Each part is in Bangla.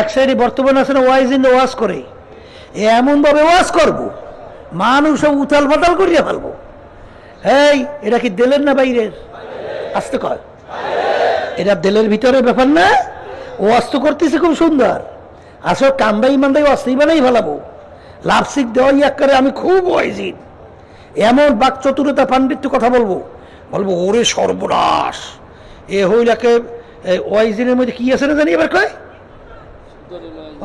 এক সাইডে বর্তমান না, ওয়াইজ ইন ওয়াজ করে। এমনভাবে ওয়াজ করব মানুষ উথাল ফাতাল করিয়া ফেলব। এই, এটা কি দেলের না বাইরের? আসতে কয়। এটা দেলের ভিতরে ব্যাপার না ও তো করতেছে খুব সুন্দর। আসো, কান্দাই মান্দাই অস্ত্রই বানাই ফেলাবো। লাভসিক দেওয়াই এক করে, আমি খুব ওয়াইজিন এমন বাক চতুরতা পাণ্ডিত্য কথা বলব। বলব, ওরে সর্বনাশ। এ হইলাকে ওয়াইজিনের মধ্যে কি আছে না জানি এবার কয়?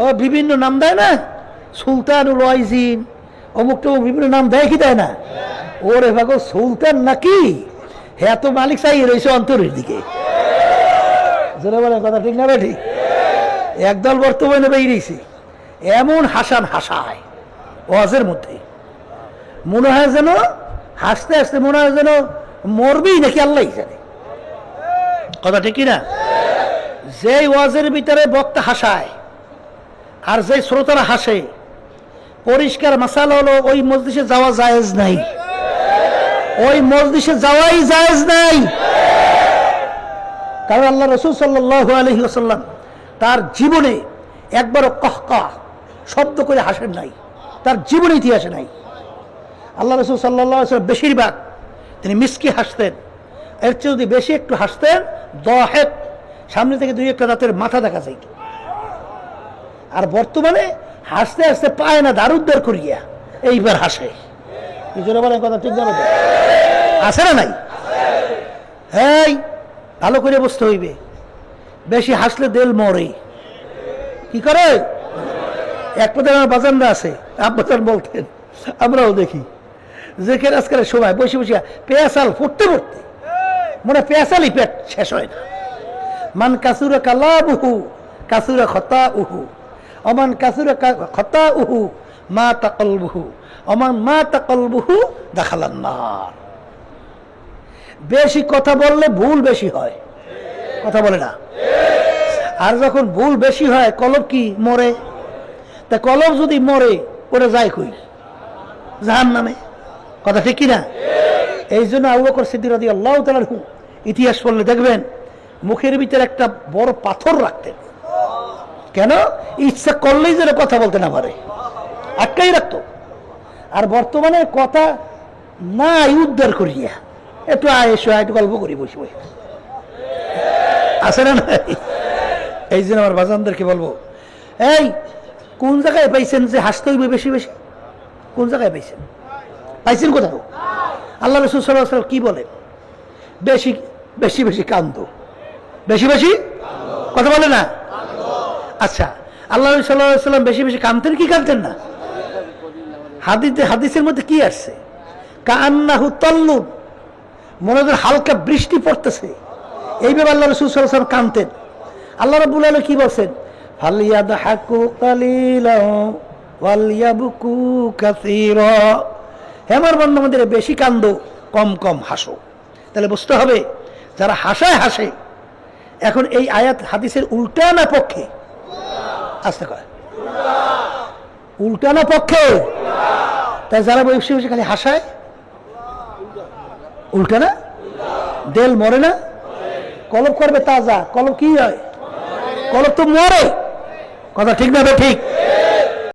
ও, বিভিন্ন নাম দেয় না? সুলতানুল ওয়াইজিন। অমুক টমুক বিভিন্ন নাম দেয় কি দেয় না? ওরে ভাগো সুলতান নাকি? হ্যাঁ তো মালিক চাই, রয়েছে অন্তরের দিকে। কথা ঠিক না ঠিক। একদল বর্তমানে বেরিয়েছে এমন হাসান হাসায়, ওয়াজের মধ্যে। মনে হয় যেন, হাসতে হাসতে মনে হয় যেন মরবেই নাকি আল্লাহ জানে। কথা ঠিক না? যে ওয়াজের ভিতরে বক্তা হাসায় আর যে শ্রোতারা হাসে, পরিষ্কার মাসাল হলো, ওই মসজিদে যাওয়া জায়েজ নাই। ওই মসজিদে যাওয়াই জায়েজ নাই। কারণ আল্লাহ রসুল সাল্লাহ আলহি আসাল্লাম তার জীবনে একবারও কহকা, শব্দ করে হাসেন নাই। তার জীবনে ইতিহাসে নাই। আল্লাহ রসুল সাল্লাহ বেশিরভাগ তিনি মিসকি হাসতেন। এর চেয়ে যদি বেশি একটু হাসতেন, দহেক, সামনে থেকে দুই একটা দাঁতের মাথা দেখা যাইত আর বর্তমানে হাসতে হাসতে পায় না দারুদ্দার করিয়া এইবার হাসে। কি বলেন কথা, ঠিক জানো? আছে না নাই? এই, ভালো করে বসতে হইবে। বেশি হাসলে দেল মরে। কি করে? এক পথে আমার বাজানরা আছে আব্বাজান বলতেন, আমরাও দেখি। যেখানে আজকাল সময় বসে বসে পেয়াসাল ফুটতে ফুটতে, মনে হয় পেয়াসালই পেট শেষ হয় না। মান কাসুরা কালা উহু কাসুরা খতা উহু অমান কাসুরা খতা উহু মা তাকল বুহু অমান মা তাকল বুহু দেখালান্নার বেশি কথা বললে ভুল বেশি হয়। কথা বলে না। আর যখন ভুল বেশি হয়, কলব কি? মরে। তা কলব যদি মরে, ওরা যায় কই? জাহান নামে কথা ঠিক কিনা? এই জন্য আবু বকর সিদ্দিক রাদি আল্লাহ তালার ইতিহাস পড়লে দেখবেন, মুখের ভিতরে একটা বড় পাথর রাখতেন। কেন? ইচ্ছা করলেই যেন কথা বলতে না পারে। আটকাই রাখতো। আর বর্তমানে কথা নাই উদ্ধার করিয়া একটু আয় এসো একটু গল্প করি, বসে বসে। আছে না এই জন্য আমার বাজানদেরকে বলব, এই, কোন জায়গায় পাইছেন যে হাসতে হইবে বেশি বেশি? কোন জায়গায় পাইছেন? পাইছেন কোথাও আল্লাহ রসুল কি বলে? বেশি বেশি বেশি কান্দ। বেশি বেশি? কথা বলে না? আচ্ছা আল্লাহ সাল্লাম বেশি বেশি কানতেন কি কানতেন না? হাদিতে, হাদিসের মধ্যে কি আসছে? কান্নাহু তল্লুন মনে হয় হালকা বৃষ্টি পড়তেছে। এইভাবে আল্লাহ রসুল সাল্লাম কানতেন আল্লাহ রবুল আলম কি বলছেন? ফালিয়াদ হাকু কালিলা ওয়ালিয়াবুকু কাসীরা। হে আমার বন্ধু, আমাদের বেশি কান্দ, কম কম হাসো। তাহলে বুঝতে হবে, যারা হাসায়, হাসে। এখন এই আয়াত, হাদিসের উল্টা না পক্ষে আসতে কয়। উল্টানো পক্ষে? তাই যারা বসে বসে খালি হাসায়? উল্টা না? দেল মরে না? কলব করবে তাজা কলব কি হয়? কলব তো মরে। কথা ঠিক না ঠিক?